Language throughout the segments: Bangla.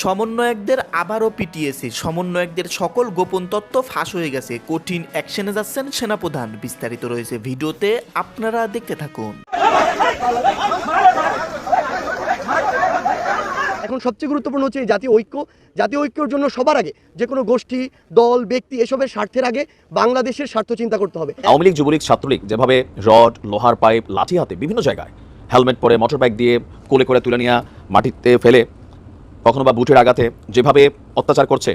সমন্বয়কদের আবারও পিটিয়েছে। সমন্বয়কদের সকল গোপন তত্ত্ব ফাঁস হয়ে গেছে। কঠিন অ্যাকশনে যাচ্ছেন সেনাপ্রধান। বিস্তারিত রয়েছে ভিডিওতে আপনারা দেখতে থাকুন। এখন সবচেয়ে গুরুত্বপূর্ণ হচ্ছে এই জাতীয় ঐক্য। জাতীয় ঐক্যর জন্য সবার আগে যে কোনো গোষ্ঠী দল ব্যক্তি এসবের স্বার্থের আগে বাংলাদেশের স্বার্থ চিন্তা করতে হবে। আওয়ামী লীগ যুবলীগ ছাত্রলীগ যেভাবে রড লোহার পাইপ লাঠি হাতে বিভিন্ন জায়গায় হেলমেট পরে মোটর বাইক দিয়ে কোলে করে তুলে নিয়ে মাটিতে ফেলে কখনো বা বুটের আঘাতে যেভাবে অত্যাচার করছে,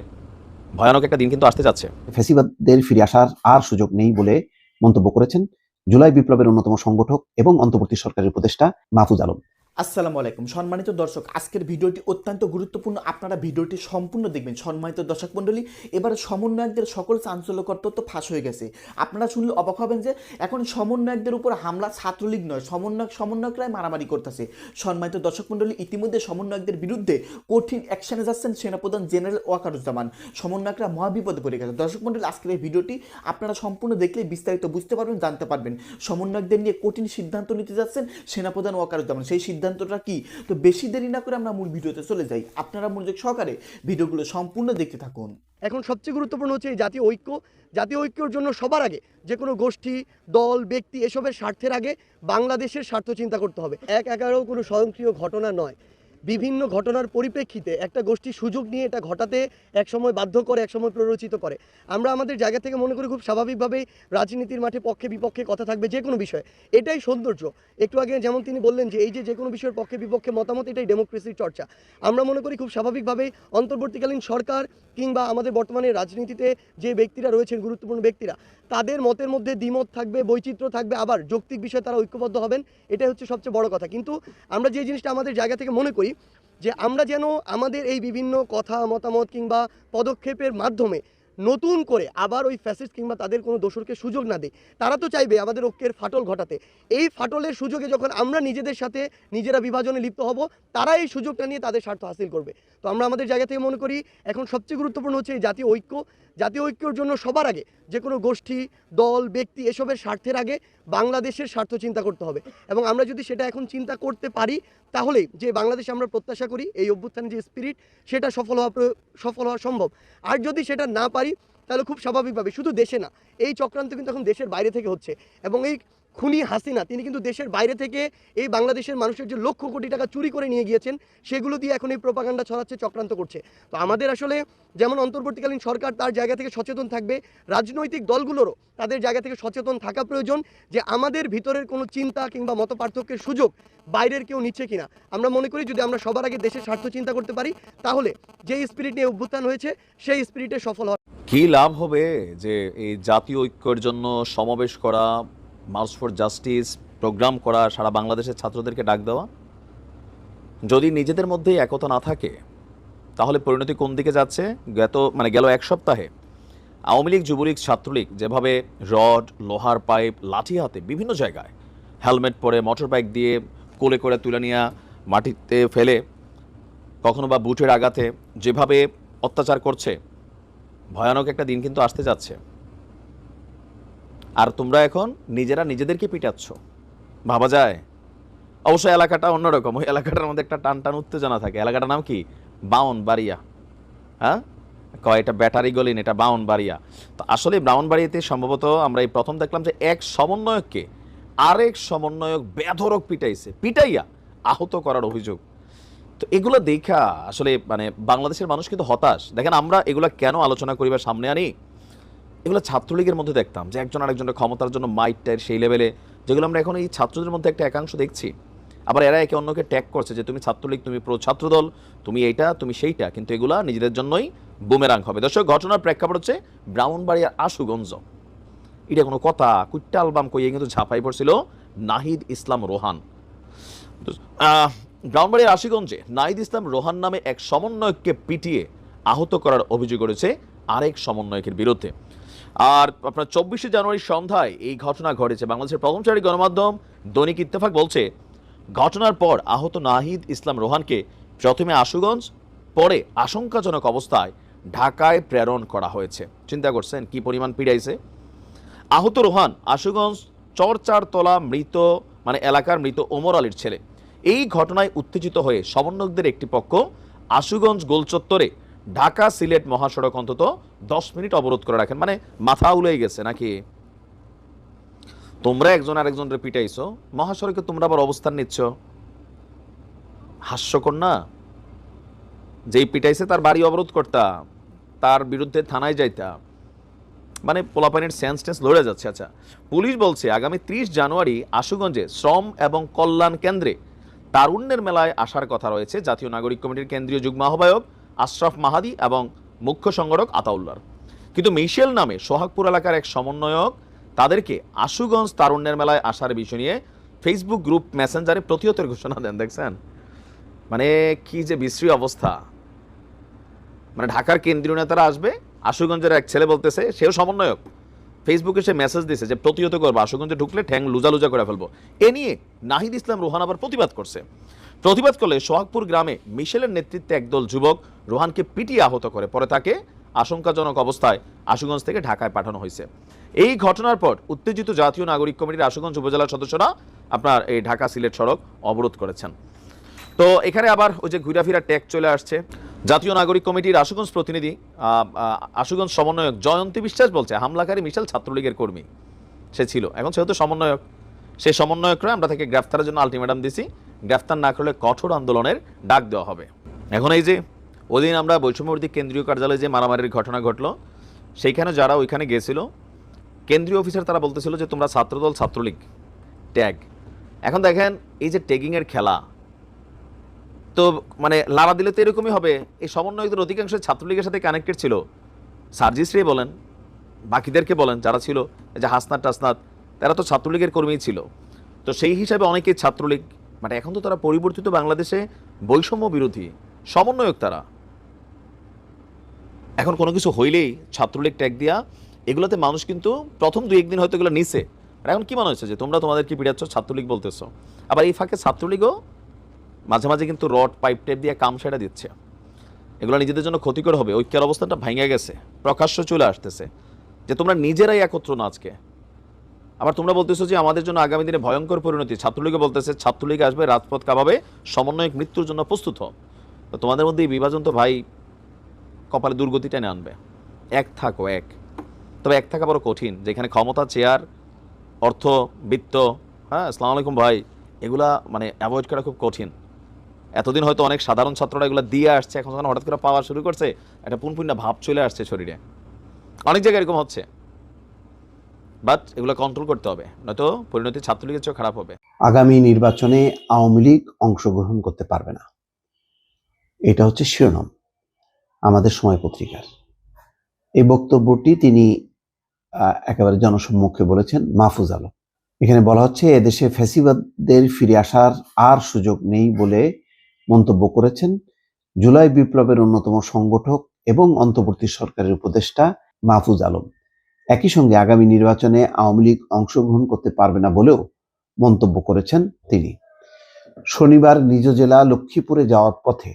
ভয়ানক একটা দিন কিন্তু আসতে যাচ্ছে। ফেসিবাদদের ফিরে আসার আর সুযোগ নেই বলে মন্তব্য করেছেন জুলাই বিপ্লবের অন্যতম সংগঠক এবং অন্তর্বর্তী সরকারের উপদেষ্টা মাহফুজ আলম। আসসালামু আলাইকুম। সম্মানিত দর্শক, আজকের ভিডিওটি অত্যন্ত গুরুত্বপূর্ণ। আপনারা ভিডিওটি সম্পূর্ণ দেখবেন। সম্মানিত দর্শক মণ্ডলী, এবার সমন্বয়কদের সকল চাঞ্চল্যকর তথ্য ফাঁস হয়ে গেছে। আপনারা শুনলে অবাক হবেন যে, এখন সমন্বয়কদের উপর হামলা ছাত্রলীগ নয়, সমন্বয়ক সমন্বয়করাই মারামারি করতেছে। সম্মানিত দর্শক মণ্ডলী, ইতিমধ্যে সমন্বয়কদের বিরুদ্ধে কঠিন অ্যাকশনে যাচ্ছেন সেনাপ্রধান জেনারেল ওয়াকারুজ্জামান। সমন্বয়করা মহাবিপদে পড়ে গেছে। দর্শক মণ্ডলী, আজকের এই ভিডিওটি আপনারা সম্পূর্ণ দেখলে বিস্তারিত বুঝতে পারবেন, জানতে পারবেন। সমন্বয়কদের নিয়ে কঠিন সিদ্ধান্ত নিতে যাচ্ছেন সেনাপ্রধান ওয়াকারুজ্জামান। সেই সিদ্ধান্তটা কি? তো বেশি দেরি না করে আমরা মূল ভিডিওতে চলে যাই। আপনারা মনোযোগ সহকারে ভিডিওগুলো সম্পূর্ণ দেখতে থাকুন। এখন সবচেয়ে গুরুত্বপূর্ণ হচ্ছে এই জাতীয় ঐক্য। জাতীয় ঐক্যর জন্য সবার আগে যে কোনো গোষ্ঠী, দল, ব্যক্তি এসবের স্বার্থের আগে বাংলাদেশের স্বার্থ চিন্তা করতে হবে। এক এগারো কোনো স্বয়ংক্রিয় ঘটনা নয়। বিভিন্ন ঘটনার পরিপ্রেক্ষিতে একটা গোষ্ঠী সুযোগ নিয়ে এটা ঘটাতে একসময় বাধ্য করে, একসময় প্ররোচিত করে। আমরা আমাদের জায়গা থেকে মনে করি খুব স্বাভাবিকভাবেই রাজনীতির মাঠে পক্ষে বিপক্ষে কথা থাকবে যে কোনো বিষয়ে। এটাই সৌন্দর্য। একটু আগে যেমন তিনি বললেন যে, এই যে যে কোনো বিষয়ের পক্ষে বিপক্ষে মতামত, এটাই ডেমোক্রেসির চর্চা। আমরা মনে করি খুব স্বাভাবিকভাবেই অন্তর্বর্তীকালীন সরকার কিংবা আমাদের বর্তমানে রাজনীতিতে যে ব্যক্তিরা রয়েছেন, গুরুত্বপূর্ণ ব্যক্তিরা, তাদের মতের মধ্যে দ্বিমত থাকবে, বৈচিত্র্য থাকবে, আবার যৌক্তিক বিষয়ে তারা ঐক্যবদ্ধ হবেন, এটাই হচ্ছে সবচেয়ে বড় কথা। কিন্তু আমরা যে জিনিসটা আমাদের জায়গা থেকে মনে করি যে আমরা যেন আমাদের এই বিভিন্ন কথা, মতামত কিংবা পদক্ষেপের মাধ্যমে নতুন করে আবার ওই ফ্যাসিস্ট কিংবা তাদের কোনো দোষরকে সুযোগ না দেয়। তারা তো চাইবে আমাদের ঐক্যের ফাটল ঘটাতে। এই ফাটলের সুযোগে যখন আমরা নিজেদের সাথে নিজেরা বিভাজনে লিপ্ত হব, তারা এই সুযোগটা নিয়ে তাদের স্বার্থ হাসিল করবে। তো আমরা আমাদের জায়গা থেকে মনে করি, এখন সবচেয়ে গুরুত্বপূর্ণ হচ্ছে এই জাতীয় ঐক্য। জাতীয় ঐক্যর জন্য সবার আগে যে কোনো গোষ্ঠী, দল, ব্যক্তি এসবের স্বার্থের আগে বাংলাদেশের স্বার্থ চিন্তা করতে হবে। এবং আমরা যদি সেটা এখন চিন্তা করতে পারি, তাহলে যে বাংলাদেশে আমরা প্রত্যাশা করি, এই অভ্যুত্থানের যে স্পিরিট সেটা সফল হওয়া সফল হওয়া সম্ভব। আর যদি সেটা না পারি, তাহলে খুব স্বাভাবিকভাবে, শুধু দেশে না, এই চক্রান্ত কিন্তু এখন দেশের বাইরে থেকে হচ্ছে। এবং এই খুনি হাসিনা, তিনি কিন্তু দেশের বাইরে থেকে এই বাংলাদেশের মানুষের যে লক্ষ কোটি টাকা চুরি করে নিয়ে গিয়েছেন, সেগুলো দিয়ে এখন এই প্রপাগান্ডা ছড়াচ্ছে, চক্রান্ত করছে। তো আমাদের আসলে যেমন অন্তর্বর্তীকালীন সরকার তার জায়গা থেকে সচেতন থাকবে, রাজনৈতিক দলগুলোরও তাদের জায়গা থেকে সচেতন থাকা প্রয়োজন যে আমাদের ভিতরের কোনো চিন্তা কিংবা মত পার্থক্যের সুযোগ বাইরের কেউ নিচ্ছে কিনা। আমরা মনে করি যদি আমরা সবার আগে দেশের স্বার্থ চিন্তা করতে পারি, তাহলে যে স্পিরিট নিয়ে অভ্যুত্থান হয়েছে, সেই স্পিরিটে সফল হওয়া কি লাভ হবে যে এই জাতীয় ঐক্যের জন্য সমাবেশ করা মার্চ ফর জাস্টিস প্রোগ্রাম করা, সারা বাংলাদেশের ছাত্রদেরকে ডাক দেওয়া। যদি নিজেদের মধ্যেই একতা না থাকে, তাহলে পরিণতি কোন দিকে যাচ্ছে? গত মানে গেল এক সপ্তাহে আওয়ামী লীগ, যুবলীগ, ছাত্রলীগ যেভাবে রড, লোহার পাইপ, লাঠি হাতে বিভিন্ন জায়গায় হেলমেট পরে মোটর বাইক দিয়ে কোলে করে তুলে নিয়ে মাটিতে ফেলে, কখনো বা বুটের আঘাতে যেভাবে অত্যাচার করছে, ভয়ানক একটা দিন কিন্তু আসতে যাচ্ছে। আর তোমরা এখন নিজেরা নিজেদেরকে পিটাচ্ছ। ভাবা যায়? অবশ্য এলাকাটা অন্যরকম। ওই এলাকাটার মধ্যে একটা টান টান উত্তেজনা থাকে। এলাকাটার নাম কি? বাউন বাড়িয়া হ্যাঁ? কয়, এটা ব্যাটারি গলিন, এটা বাউন বাড়িয়া তো আসলে ব্রাউন বাড়িতে সম্ভবত আমরা এই প্রথম দেখলাম যে এক সমন্বয়ককে আরেক সমন্বয়ক বেধরক পিটাইছে। পিটাইয়া আহত করার অভিযোগ। তো এগুলো দেখা আসলে মানে বাংলাদেশের মানুষ কিন্তু হতাশ। দেখেন আমরা এগুলো কেন আলোচনা করি বা সামনে আনি? এগুলো ছাত্রলীগের মধ্যে দেখতাম যে একজন আরেকজনের ক্ষমতার জন্য মাইট টাইট সেই লেভেলে যেগুলো আমরা এখন এই ছাত্রদের মধ্যে একটা একাংশ দেখছি। আবার এরা একে অন্যকে ট্যাগ করছে যে তুমি ছাত্রলীগ তুমি প্রো ছাত্রদল তুমি এইটা তুমি সেইটা কিন্তু এগুলা নিজেদের জন্যই বুমেরাং হবে। দর্শক ঘটনার প্রেক্ষাপট হচ্ছে ব্রাউনবাড়িয়ার আশুগঞ্জ। এটা কোনো কথা কুইট্টা অ্যালবাম কইয়ে কিন্তু ঝাঁপাই পড়ছিল নাহিদ ইসলাম রোহান। আহ, ব্রাউনবাড়িয়ার আশিগঞ্জে নাহিদ ইসলাম রোহান নামে এক সমন্বয়ককে পিটিয়ে আহত করার অভিযোগ করেছে আরেক সমন্বয়কের বিরুদ্ধে। আর আপনার চব্বিশে জানুয়ারি সন্ধ্যায় এই ঘটনা ঘটেছে। বাংলাদেশের প্রথম সারি গণমাধ্যম দৈনিক ইত্তেফাক বলছে, ঘটনার পর আহত নাহিদ ইসলাম রোহানকে প্রথমে আশুগঞ্জ, পরে আশঙ্কাজনক অবস্থায় ঢাকায় প্রেরণ করা হয়েছে। চিন্তা করছেন কি পরিমাণ পিড়াইছে? আহত রোহান আশুগঞ্জ চরচারতলা মৃত মানে এলাকার মৃত ওমর আলীর ছেলে। এই ঘটনায় উত্তেজিত হয়ে সমন্বয়কদের একটি পক্ষ আশুগঞ্জ গোলচত্বরে ঢাকা সিলেট মহাসড়ক অন্তত দশ মিনিট অবরোধ করে রাখেন। মানে মাথা উলেই গেছে নাকি? তোমরা একজন আরেকজনরে পিটাইছো, মহাসড়কে তোমরা আবার অবস্থান নিচ্ছ? হাস্যকর না? যেই পিটাইছে তার বাড়ি অবরোধ করতা, তার বিরুদ্ধে থানায় যাইতা। মানে পোলাপানির সেন্স টেন্স লড়ে যাচ্ছে। আচ্ছা পুলিশ বলছে, আগামী ত্রিশ জানুয়ারি আশুগঞ্জে শ্রম এবং কল্যাণ কেন্দ্রে তারুণ্যের মেলায় আসার কথা রয়েছে। জাতীয় নাগরিক কমিটির কেন্দ্রীয় যুগ্ম আহ্বায়ক আশরাফ মাহাদি এবং মুখ্য সংগঠক আতাউল্লার। কিন্তু মিশেল নামে সোহাগপুর এলাকার এক সমন্বয়ক তাদেরকে আশুগঞ্জ তারুণ্যের মেলায় আসার বিষয় নিয়ে ফেসবুক গ্রুপ মেসেঞ্জারে প্রতিহতের ঘোষণা দেন, দেখছেন? মানে কি যে বিশ্রী অবস্থা। মানে ঢাকার কেন্দ্রীয় নেতারা আসবে, আশুগঞ্জের এক ছেলে বলতেছে, সেও সমন্বয়ক। ফেসবুকে সে মেসেজ দিছে যে প্রতিহত করব, আশুগঞ্জে ঢুকলে ঠ্যাং লুজা লুজা করে ফেলব। এ নিয়ে নাহিদ ইসলাম রোহান আবার প্রতিবাদ করছে। প্রতিবাদ করলে সোহাগপুর গ্রামে মিশেলের নেতৃত্বে একদল যুবক রোহানকে পিটিয়ে আহত করে। পরে তাকে আশঙ্কাজনক অবস্থায় আশুগঞ্জ থেকে ঢাকায় পাঠানো হয়েছে। এই ঘটনার পর উত্তেজিত জাতীয় নাগরিক কমিটির আশুগঞ্জ উপজেলার সদস্যরা আপনার এই ঢাকা সিলেট সড়ক অবরোধ করেছেন। তো এখানে আবার ওই যে ঘুরাফিরা ট্যাগ চলে আসছে। জাতীয় নাগরিক কমিটির আশুগঞ্জ প্রতিনিধি আশুগঞ্জ সমন্বয়ক জয়ন্তী বিশ্বাস বলছে, হামলাকারী মিশেল ছাত্রলীগের কর্মী। সে ছিল। এখন সেহেতু সমন্বয়ক। সেই সমন্বয়করা আমরা তাকে গ্রেফতারের জন্য আলটিমেটাম দিছি। গ্রেফতার না করলে কঠোর আন্দোলনের ডাক দেওয়া হবে। এখন এই যে, ওদিন আমরা বৈষম্যবর্তী কেন্দ্রীয় কার্যালয়ে যে মারামারির ঘটনা ঘটলো, সেইখানে যারা ওইখানে গেছিল, কেন্দ্রীয় অফিসার তারা বলতেছিল যে, তোমরা ছাত্রদল, ছাত্রলীগ ট্যাগ এখন দেখেন, এই যে ট্যাগিংয়ের খেলা, তো মানে লারা দিলে তো এরকমই হবে। এই সমন্বয়কদের অধিকাংশ ছাত্রলীগের সাথে কানেক্টেড ছিল। সার্জিশ্রী বলেন, বাকিদেরকে বলেন, যারা ছিল যে হাসনাত টাসনাত, তারা তো ছাত্রলীগের কর্মী ছিল। তো সেই হিসাবে অনেকেই ছাত্রলীগ মানে এখন তো তারা পরিবর্তিত বাংলাদেশে বৈষম্য বিরোধী, সমন্বয়ক তারা। এখন কোনো কিছু হইলেই ছাত্রলীগ ট্যাগ দিয়া এগুলোতে মানুষ কিন্তু প্রথম দুই একদিন হয়তো এগুলো নিছে। আর এখন কি মনে হচ্ছে যে তোমরা তোমাদের কি পিড়াচ্ছ, ছাত্রলীগ বলতেছো? আবার এই ফাঁকে ছাত্রলীগও মাঝে মাঝে কিন্তু রড, পাইপ, টেপ দিয়ে কাম সেটা দিচ্ছে। এগুলো নিজেদের জন্য ক্ষতিকর হবে, ঐক্যের অবস্থাটা ভেঙে গেছে, প্রকাশ্য চলে আসতেছে। যে তোমরা নিজেরাই একত্র না আজকে। আবার তোমরা বলতেছো যে আমাদের জন্য আগামী দিনে ভয়ঙ্কর পরিণতি। ছাত্রলীগে বলতেছে, ছাত্রলীগ আসবে, রাজপথ কাঁপাবে, সমন্বয়ক মৃত্যুর জন্য প্রস্তুত তো তোমাদের মধ্যে এই বিভাজন তো ভাই কপালে দুর্গতিটা এনে আনবে। এক থাকো, এক। তবে এক থাকা বড় কঠিন, যেখানে ক্ষমতা, চেয়ার, অর্থ, বৃত্ত হ্যাঁ আসসালামু আলাইকুম ভাই, এগুলা মানে অ্যাভয়েড করা খুব কঠিন। এতদিন হয়তো অনেক সাধারণ ছাত্ররা এগুলো দিয়ে আসছে, এখন যখন হঠাৎ করে পাওয়া শুরু করছে, একটা পুনপুন্না ভাব চলে আসছে শরীরে। অনেক জায়গায় এরকম হচ্ছে। বাট এগুলো কন্ট্রোল করতে হবে, নয়তো পরিণতি ছাত্রলীগের চেয়েও খারাপ হবে। আগামী নির্বাচনে আওয়ামী লীগ অংশগ্রহণ করতে পারবে না। এটা হচ্ছে শিরোনাম, আমাদের সময় পত্রিকার। এই বক্তব্যটি তিনি একেবারে জনসম্মুখে বলেছেন, মাহফুজ আলম। এখানে বলা হচ্ছে, এদেশে ফ্যাসিবাদদের ফিরে আসার আর সুযোগ নেই বলে মন্তব্য করেছেন জুলাই বিপ্লবের অন্যতম সংগঠক এবং অন্তর্বর্তী সরকারের উপদেষ্টা মাহফুজ আলম। একই সঙ্গে আগামী নির্বাচনে আওয়ামী লীগ অংশগ্রহণ করতে পারবে না বলেও মন্তব্য করেছেন তিনি। শনিবার নিজ জেলা লক্ষ্মীপুরে যাওয়ার পথে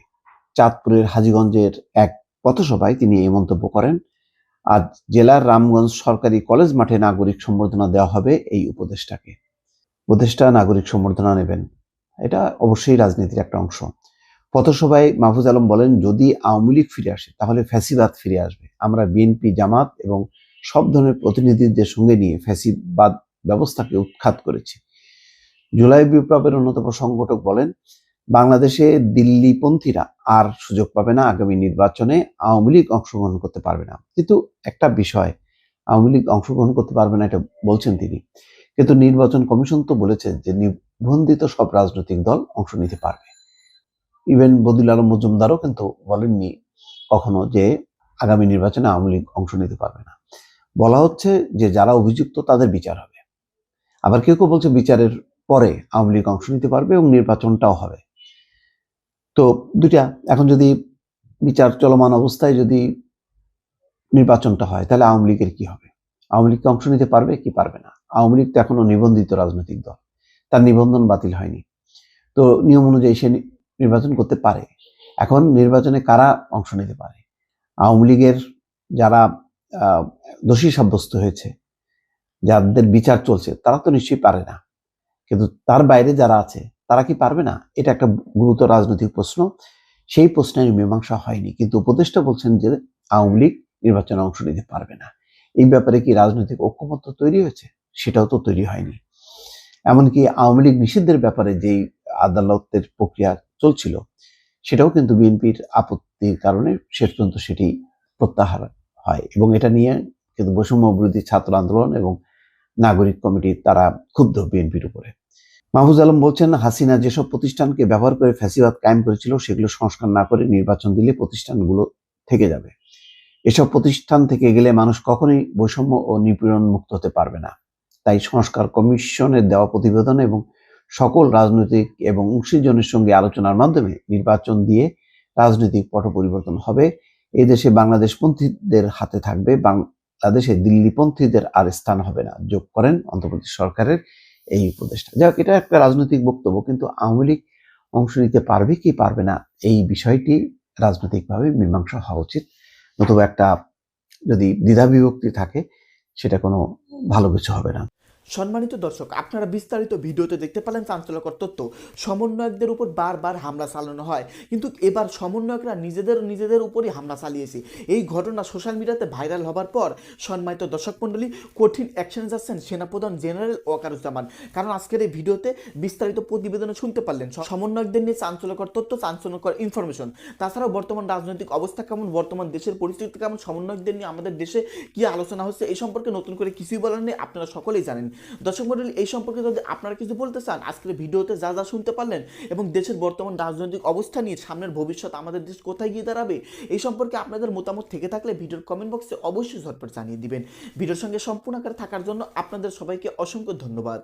চাঁদপুরের হাজীগঞ্জের এক পথসভায় তিনি এই মন্তব্য করেন, আজ জেলার রামগঞ্জ সরকারি কলেজ মাঠে নাগরিক সম্বর্ধনা দেওয়া হবে এই উপদেষ্টাকে। উপদেষ্টা নাগরিক সম্বর্ধনা নেবেন। এটা অবশ্যই রাজনীতির একটা অংশ। পথসভায় মাহফুজ আলম বলেন, যদি আওয়ামী লীগ ফিরে আসে, তাহলে ফ্যাসিবাদ ফিরে আসবে। আমরা বিএনপি, জামাত এবং সব ধরনের প্রতিনিধিদের সঙ্গে নিয়ে ফ্যাসিবাদ ব্যবস্থাকে উৎখাত করেছি। জুলাই বিপ্লবের অন্যতম সংগঠক বলেন, বাংলাদেশে দিল্লিপন্থীরা আর সুযোগ পাবে না, আগামী নির্বাচনে আওয়ামী লীগ অংশগ্রহণ করতে পারবে না। কিন্তু একটা বিষয়, আওয়ামী লীগ অংশগ্রহণ করতে পারবে না এটা বলছেন তিনি। কিন্তু নির্বাচন কমিশন তো বলেছে যে নিবন্ধিত সব রাজনৈতিক দল অংশ নিতে পারবে। ইভেন বদিল আলম মজুমদারও কিন্তু বলেননি কখনো যে আগামী নির্বাচনে আওয়ামী লীগ অংশ নিতে পারবে না। বলা হচ্ছে যে যারা অভিযুক্ত তাদের বিচার হবে। আবার কেউ কেউ বলছে বিচারের পরে আওয়ামী লীগ অংশ নিতে পারবে এবং নির্বাচনটাও হবে। তো দুইটা, এখন যদি বিচার চলমান অবস্থায় যদি নির্বাচনটা হয়, তাহলে আওয়ামী লীগের কি হবে? আওয়ামী লীগকে অংশ নিতে পারবে কি পারবে না? আওয়ামী লীগ তো এখনও নিবন্ধিত রাজনৈতিক দল। তার নিবন্ধন বাতিল হয়নি। তো নিয়ম অনুযায়ী সে নির্বাচন করতে পারে। এখন নির্বাচনে কারা অংশ নিতে পারে? আওয়ামী লীগের যারা দোষী সাব্যস্ত হয়েছে। যাদের বিচার চলছে, তারা তো নিশ্চয়ই পারে না। কিন্তু তার বাইরে যারা আছে, তারা কি পারবে না? এটা একটা গুরুতর রাজনৈতিক প্রশ্ন। সেই প্রশ্নের মীমাংসা হয়নি। কিন্তু উপদেষ্টা বলছেন যে আওয়ামী লীগ নির্বাচনে অংশ নিতে পারবে না। এই ব্যাপারে কি রাজনৈতিক ঐক্যমত্য তৈরি হয়েছে? সেটাও তো তৈরি হয়নি। এমনকি আওয়ামী লীগ নিষিদ্ধের ব্যাপারে যেই আদালতের প্রক্রিয়া চলছিল, সেটাও কিন্তু বিএনপির আপত্তির কারণে শেষ পর্যন্ত সেটি প্রত্যাহার হয় এবং এটা নিয়ে কিন্তু বৈষম্য বিরোধী ছাত্র আন্দোলন এবং নাগরিক কমিটি তারা ক্ষুব্ধ বিএনপির উপরে। মাহফুজ আলম বলছেন, হাসিনা যেসব প্রতিষ্ঠানকে ব্যবহার করে ফ্যাসিবাদ কায়েম করেছিল সেগুলো সংস্কার না করে নির্বাচন দিলে প্রতিষ্ঠানগুলো থেকে যাবে। এসব প্রতিষ্ঠান থেকে গেলে মানুষ কখনোই বৈষম্য ও নিপীড়ন মুক্ত হতে পারবে না। তাই সংস্কার কমিশনের দেওয়া প্রতিবেদন এবং সকল রাজনৈতিক এবং অংশীজনের সঙ্গে আলোচনার মাধ্যমে নির্বাচন দিয়ে রাজনৈতিক পট পরিবর্তন হবে। এই দেশে বাংলাদেশপন্থীদের হাতে থাকবে, বাংলাদেশে দিল্লিপন্থীদের আর স্থান হবে না। যোগ করেন অন্তর্বর্তী সরকারের এই উপদেষ্টা। যাক এটা একটা রাজনৈতিক বক্তব্য, কিন্তু আওয়ামী লীগ অংশ নিতে পারবে কি পারবে না, এই বিষয়টি রাজনৈতিকভাবে মীমাংসা হওয়া উচিত। নতুবা একটা যদি দ্বিধা বিভক্তি থাকে, সেটা কোনো ভালো কিছু হবে না। সম্মানিত দর্শক, আপনারা বিস্তারিত ভিডিওতে দেখতে পেলেন চাঞ্চল্যকর তথ্য। সমন্বয়কদের উপর বারবার হামলা চালানো হয়। কিন্তু এবার সমন্বয়করা নিজেদের নিজেদের উপরই হামলা চালিয়েছে। এই ঘটনা সোশ্যাল মিডিয়াতে ভাইরাল হবার পর সম্মানিত দর্শক মণ্ডলী, কঠিন অ্যাকশনে যাচ্ছেন সেনাপ্রধান জেনারেল ওয়াকারুজ্জামান। কারণ আজকের এই ভিডিওতে বিস্তারিত প্রতিবেদনে শুনতে পারলেন সমন্বয়কদের নিয়ে চাঞ্চল্যকর তথ্য, চাঞ্চল্যকর ইনফরমেশন তাছাড়াও বর্তমান রাজনৈতিক অবস্থা কেমন? বর্তমান দেশের পরিস্থিতি কেমন? সমন্বয়কদের নিয়ে আমাদের দেশে কি আলোচনা হচ্ছে? এই সম্পর্কে নতুন করে কিছুই বলার নেই। আপনারা সকলেই জানেন। দর্শক মন্ডলী এই সম্পর্কে যদি আপনারা কিছু বলতে চান, আজকের ভিডিওতে যা যা শুনতে পারলেন এবং দেশের বর্তমান রাজনৈতিক অবস্থা নিয়ে সামনের ভবিষ্যৎ আমাদের দেশ কোথায় গিয়ে দাঁড়াবে, এই সম্পর্কে আপনাদের মতামত থেকে থাকলে ভিডিওর কমেন্ট বক্সে অবশ্যই ঝটপট জানিয়ে দিবেন। ভিডিওর সঙ্গে সম্পূর্ণ আকারে থাকার জন্য আপনাদের সবাইকে অসংখ্য ধন্যবাদ।